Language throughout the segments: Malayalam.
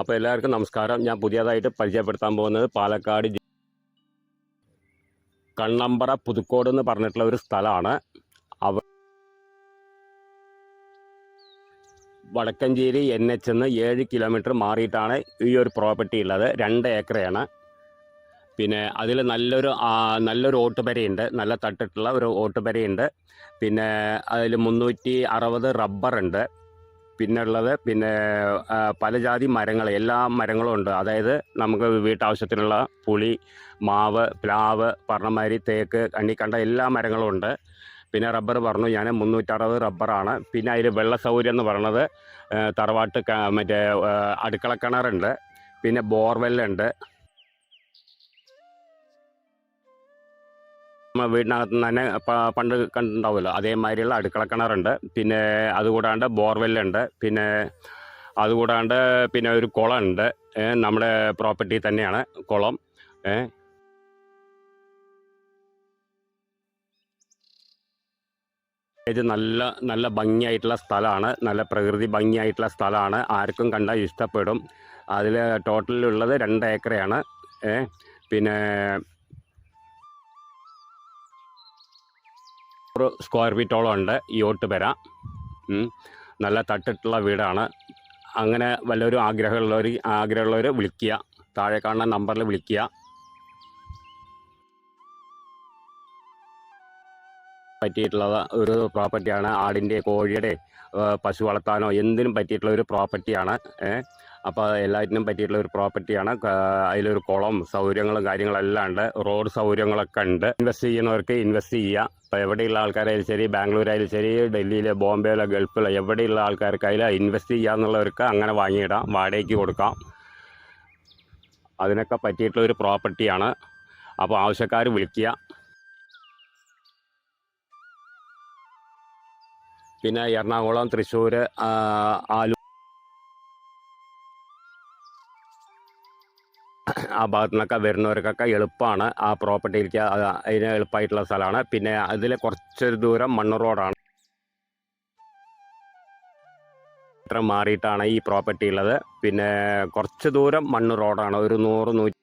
അപ്പോൾ എല്ലാവർക്കും നമസ്കാരം. ഞാൻ പുതിയതായിട്ട് പരിചയപ്പെടുത്താൻ പോകുന്നത് പാലക്കാട് കണ്ണമ്പറ പുതുക്കോട് എന്ന് പറഞ്ഞിട്ടുള്ള ഒരു സ്ഥലമാണ്. അവ വടക്കഞ്ചേരി എൻ എച്ച് എന്ന് ഏഴ് കിലോമീറ്റർ മാറിയിട്ടാണ് ഈ ഒരു പ്രോപ്പർട്ടി ഉള്ളത്. രണ്ട് ഏക്കറയാണ്. പിന്നെ അതിൽ നല്ലൊരു നല്ലൊരു ഓട്ടുപരയുണ്ട്. നല്ല തട്ടിട്ടുള്ള ഒരു ഓട്ടുപരയുണ്ട്. പിന്നെ അതിൽ മുന്നൂറ്റി അറുപത് റബ്ബറുണ്ട്. പിന്നെ ഉള്ളത് പിന്നെ പലജാതി പല ജാതി മരങ്ങൾ എല്ലാ മരങ്ങളും ഉണ്ട്. അതായത് നമുക്ക് വീട്ടാവശ്യത്തിനുള്ള പുളി മാവ് പ്ലാവ് പറഞ്ഞമാതിരി തേക്ക് കണ്ണിക്കണ്ട എല്ലാ മരങ്ങളും ഉണ്ട്. പിന്നെ റബ്ബർ പറഞ്ഞു ഞാൻ മുന്നൂറ്ററുപത് റബ്ബറാണ്. പിന്നെ അതിൽ വെള്ള സൗകര്യം എന്ന് പറയുന്നത് ആ, തറവാട്ട് മറ്റേ അടുക്കളക്കിണറുണ്ട്. അടുക്കള കിണറുണ്ട് പിന്നെ ബോർവെല്ലുണ്ട്. വീടിനകത്ത് തന്നെ പണ്ട് കണ്ടിട്ടുണ്ടാവുമല്ലോ. അതേമാതിരിയുള്ള അടുക്കള കിണറുണ്ട്. പിന്നെ അതുകൂടാണ്ട് ബോർവെല്ലുണ്ട്. പിന്നെ അതുകൂടാണ്ട് പിന്നെ ഒരു കുളമുണ്ട്. നമ്മുടെ പ്രോപ്പർട്ടി തന്നെയാണ് കുളം. ഇത് നല്ല നല്ല ഭംഗിയായിട്ടുള്ള സ്ഥലമാണ്. നല്ല പ്രകൃതി ഭംഗിയായിട്ടുള്ള സ്ഥലമാണ്. ആർക്കും കണ്ടാൽ ഇഷ്ടപ്പെടും. അതിൽ ടോട്ടലുള്ളത് രണ്ട് ഏക്കറയാണ്. പിന്നെ ഒരു സ്ക്വയർ ഫീറ്റോളം ഉണ്ട്. ഈ ഓട്ടുപെര ഉം. നല്ല തട്ടിട്ടുള്ള വീടാണ്. അങ്ങനെ വല്ലവരും ആഗ്രഹമുള്ളവർ ആഗ്രഹമുള്ളവർ വിളിക്കുക. താഴെ കാണുന്ന നമ്പറിൽ വിളിക്കുക. പറ്റിയിട്ടുള്ളത് ഒരു പ്രോപ്പർട്ടിയാണ് ആടിന്റെ കോഴിയുടെ പശു വളർത്താനോ എന്തിനും പറ്റിയിട്ടുള്ള ഒരു പ്രോപ്പർട്ടിയാണ് അപ്പോൾ എല്ലാറ്റിനും പറ്റിയിട്ടുള്ള ഒരു പ്രോപ്പർട്ടിയാണ് അതിലൊരു കുളം സൗകര്യങ്ങളും കാര്യങ്ങളെല്ലാം ഉണ്ട്. റോഡ് സൗകര്യങ്ങളൊക്കെ ഉണ്ട്. ഇൻവെസ്റ്റ് ചെയ്യുന്നവർക്ക് ഇൻവെസ്റ്റ് ചെയ്യാം. ഇപ്പോൾ എവിടെയുള്ള ആൾക്കാരായാലും ശരി ബാംഗ്ലൂരായാലും ശരി ഡൽഹിയിലെ ബോംബെയിലെ ഗൾഫിലോ എവിടെയുള്ള ആൾക്കാർക്കായാലും ഇൻവെസ്റ്റ് ചെയ്യാന്നുള്ളവർക്ക് അങ്ങനെ വാങ്ങിയിടാം. വാടകയ്ക്ക് കൊടുക്കാം. അതിനൊക്കെ പറ്റിയിട്ടുള്ള ഒരു പ്രോപ്പർട്ടിയാണ് അപ്പോൾ ആവശ്യക്കാർ വിളിക്കുക. പിന്നെ എറണാകുളം തൃശ്ശൂർ ആലു ആ ഭാഗത്തു നിന്നൊക്കെ വരുന്നവർക്കൊക്കെ എളുപ്പമാണ്. ആ പ്രോപ്പർട്ടിയിലേക്ക് അത് അതിന് എളുപ്പമായിട്ടുള്ള സ്ഥലമാണ്. പിന്നെ അതിൽ കുറച്ചൊരു ദൂരം മണ്ണ് റോഡാണ്. മാറിയിട്ടാണ് ഈ പ്രോപ്പർട്ടി ഉള്ളത്. പിന്നെ കുറച്ച് ദൂരം മണ്ണ് റോഡാണ്. ഒരു നൂറ് നൂറ്റി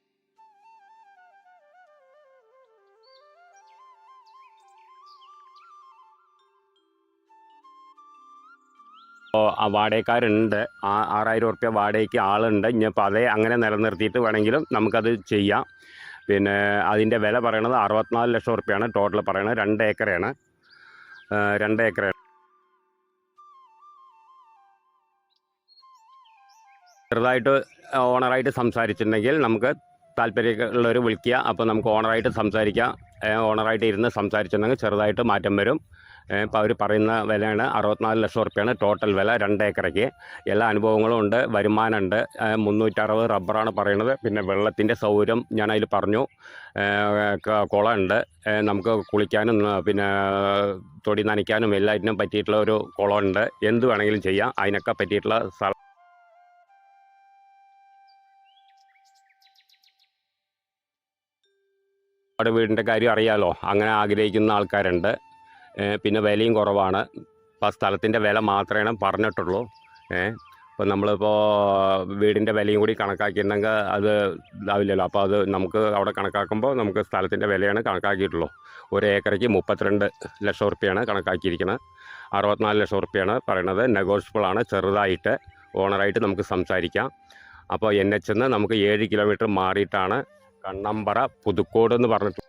വാടകക്കാരുണ്ട്. ആ ആറായിരം ഉറുപ്പ്യ വാടകയ്ക്ക് ആളുണ്ട്. ഇനിയിപ്പോൾ അതേ അങ്ങനെ നിലനിർത്തിയിട്ട് വേണമെങ്കിലും നമുക്കത് ചെയ്യാം. പിന്നെ അതിന്റെ വില പറയണത് അറുപത്തിനാല് ലക്ഷം ഉറുപ്പ്യാണ് ടോട്ടൽ പറയണത്. രണ്ട് ഏക്കറാണ് രണ്ട് ഏക്കറാണ് ചെറുതായിട്ട് ഓണറായിട്ട് സംസാരിച്ചിട്ടുണ്ടെങ്കിൽ നമുക്ക് താല്പര്യമുള്ളവർ വിളിക്കുക. അപ്പോൾ നമുക്ക് ഓണറായിട്ട് സംസാരിക്കാം. ഓണറായിട്ട് ഇരുന്ന് സംസാരിച്ചിട്ടുണ്ടെങ്കിൽ ചെറുതായിട്ട് മാറ്റം വരും. ഇപ്പോൾ അവർ പറയുന്ന വിലയാണ് അറുപത്തിനാല് ലക്ഷം റുപ്യാണ് ടോട്ടൽ വില രണ്ട് ഏക്കറയ്ക്ക്. എല്ലാ അനുഭവങ്ങളും ഉണ്ട് വരുമാനമുണ്ട് മുന്നൂറ്ററുപത് റബ്ബറാണ് പറയുന്നത്. പിന്നെ വെള്ളത്തിന്റെ സൗകര്യം ഞാൻ അതിൽ പറഞ്ഞു. കുളമുണ്ട് നമുക്ക് കുളിക്കാനും പിന്നെ തൊടി നനയ്ക്കാനും എല്ലാറ്റിനും പറ്റിയിട്ടുള്ള ഒരു കുളമുണ്ട് എന്ത് വേണമെങ്കിലും ചെയ്യാം. അതിനൊക്കെ പറ്റിയിട്ടുള്ള സ്ഥലം അവിടെ വീടിന്റെ കാര്യം അറിയാലോ. അങ്ങനെ ആഗ്രഹിക്കുന്ന ആൾക്കാരുണ്ട്. പിന്നെ വിലയും കുറവാണ്. അപ്പോൾ സ്ഥലത്തിന്റെ വില മാത്രമേ പറഞ്ഞിട്ടുള്ളൂ. ഏ അപ്പോൾ നമ്മളിപ്പോൾ വീടിന്റെ വിലയും കൂടി കണക്കാക്കിയിട്ടുണ്ടെങ്കിൽ അത് ഇതാവില്ലല്ലോ. അപ്പോൾ അത് നമുക്ക് അവിടെ കണക്കാക്കുമ്പോൾ നമുക്ക് സ്ഥലത്തിന്റെ വിലയാണ് കണക്കാക്കിയിട്ടുള്ളൂ. ഒരു ഏക്കറയ്ക്ക് മുപ്പത്തിരണ്ട് ലക്ഷം റുപ്യാണ് കണക്കാക്കിയിരിക്കുന്നത് അറുപത്തിനാല് ലക്ഷം റുപ്യാണ് പറയണത്. നെഗോഷ്യബിളാണ് ചെറുതായിട്ട് ഓണറായിട്ട് നമുക്ക് സംസാരിക്കാം. അപ്പോൾ എൻ എച്ച് നിന്ന് നമുക്ക് ഏഴ് കിലോമീറ്റർ മാറിയിട്ടാണ് കണ്ണമ്പറ പുതുക്കോട് എന്ന് പറഞ്ഞിട്ട്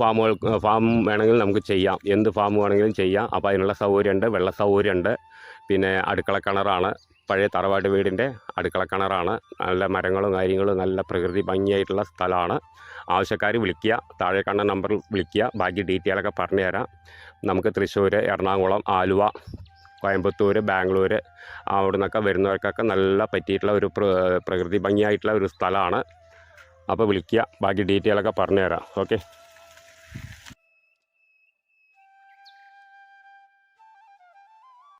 ഫാമുകൾ ഫാം വേണമെങ്കിൽ നമുക്ക് ചെയ്യാം. എന്ത് ഫാം വേണമെങ്കിലും ചെയ്യാം. അപ്പോൾ അതിനുള്ള സൗകര്യമുണ്ട്. വെള്ള സൗകര്യമുണ്ട്. പിന്നെ അടുക്കള കിണറാണ്. പഴയ തറവാട് വീടിന്റെ അടുക്കള കിണറാണ്. നല്ല മരങ്ങളും കാര്യങ്ങളും നല്ല പ്രകൃതി ഭംഗിയായിട്ടുള്ള സ്ഥലമാണ്. ആവശ്യക്കാർ വിളിക്കുക. താഴെ കണ്ട നമ്പറിൽ വിളിക്കുക. ബാക്കി ഡീറ്റെയിലൊക്കെ പറഞ്ഞു തരാം. നമുക്ക് തൃശ്ശൂർ എറണാകുളം ആലുവ കോയമ്പത്തൂർ ബാംഗ്ലൂർ അവിടെ നിന്നൊക്കെ വരുന്നവർക്കൊക്കെ നല്ല പറ്റിയിട്ടുള്ള ഒരു പ്രകൃതി ഭംഗിയായിട്ടുള്ള ഒരു സ്ഥലമാണ്. അപ്പോൾ വിളിക്കുക. ബാക്കി ഡീറ്റെയിലൊക്കെ പറഞ്ഞു തരാം. ഓക്കെ.